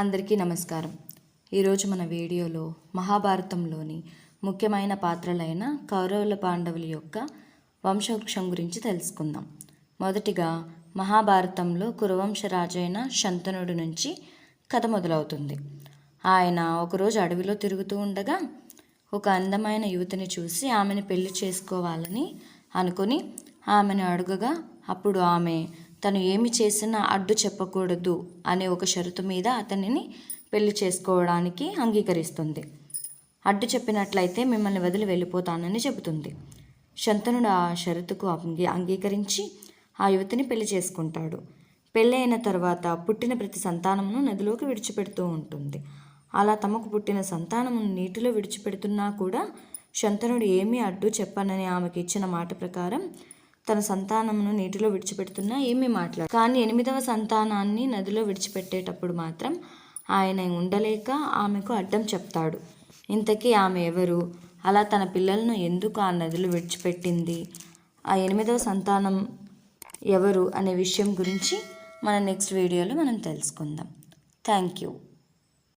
అందరికీ నమస్కారం. ఈరోజు మన వీడియోలో మహాభారతంలోని ముఖ్యమైన పాత్రలైన కౌరవుల పాండవుల యొక్క వంశవృక్షం గురించి తెలుసుకుందాం. మొదటిగా మహాభారతంలో కురువంశ రాజైన శంతనుడి నుంచి కథ మొదలవుతుంది. ఆయన ఒకరోజు అడవిలో తిరుగుతూ ఉండగా ఒక అందమైన యువతిని చూసి ఆమెను పెళ్ళి చేసుకోవాలని అనుకుని ఆమెను అడుగగా అప్పుడు ఆమె తను ఏమి చేసినా అడ్డు చెప్పకూడదు అనే ఒక షరతు మీద అతనిని పెళ్ళి చేసుకోవడానికి అంగీకరిస్తుంది. అడ్డు చెప్పినట్లయితే మిమ్మల్ని వదిలి వెళ్ళిపోతానని చెబుతుంది. శంతనుడు ఆ షరతుకు అంగీ అంగీకరించి ఆ యువతిని పెళ్ళి చేసుకుంటాడు. పెళ్ళి అయిన తర్వాత పుట్టిన ప్రతి సంతానమును నదిలోకి విడిచిపెడుతూ ఉంటుంది. అలా తమకు పుట్టిన సంతానమును నీటిలో విడిచిపెడుతున్నా కూడా శంతనుడు ఏమీ అడ్డు చెప్పనని ఆమెకి ఇచ్చిన మాట ప్రకారం తన సంతానమును నీటిలో విడిచిపెడుతున్నా ఏమీ మాట్లాడు కానీ ఎనిమిదవ సంతానాన్ని నదిలో విడిచిపెట్టేటప్పుడు మాత్రం ఆయన ఉండలేక ఆమెకు అడ్డం చెప్తాడు. ఇంతకీ ఆమె ఎవరు? అలా తన పిల్లలను ఎందుకు ఆ నదిలో విడిచిపెట్టింది? ఆ ఎనిమిదవ సంతానం ఎవరు? అనే విషయం గురించి మన నెక్స్ట్ వీడియోలో మనం తెలుసుకుందాం. Thank you.